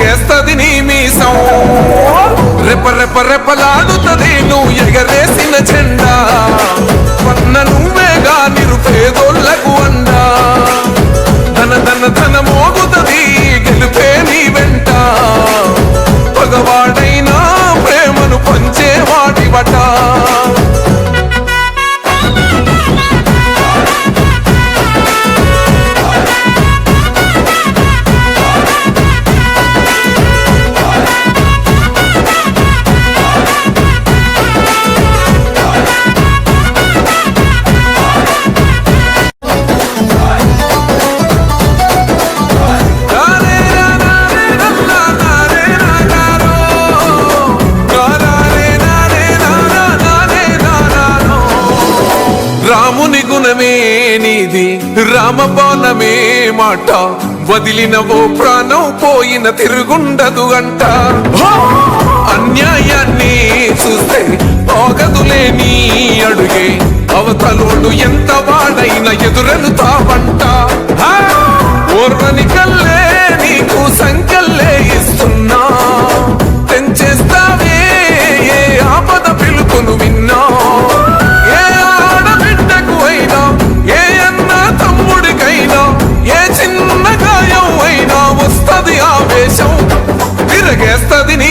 తిరగేస్తది నీ మీసం. రెప రెప రెపలాడుతది నువ్వు ఎగరేసిన రాముని గుణమే నీది రామబాణమే మాట. వదిలిన ఓ ప్రాణం పోయిన తిరుగుండదు అంట అన్యాయాన్ని చూస్తే ఆగదులే నీ అడుగే. అవతలోడు ఎంత వాడైనా ఎదురను తావంట హా! ఓర్వని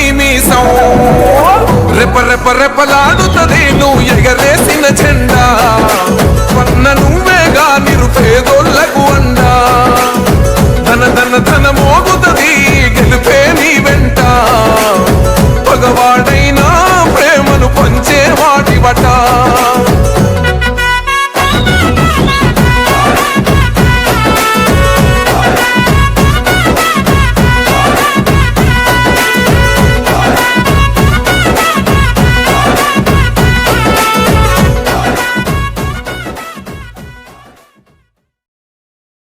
నిమిషం. రెప రెప రెపలాడుతుంది నువ్వు ఎగరేసిన జెండా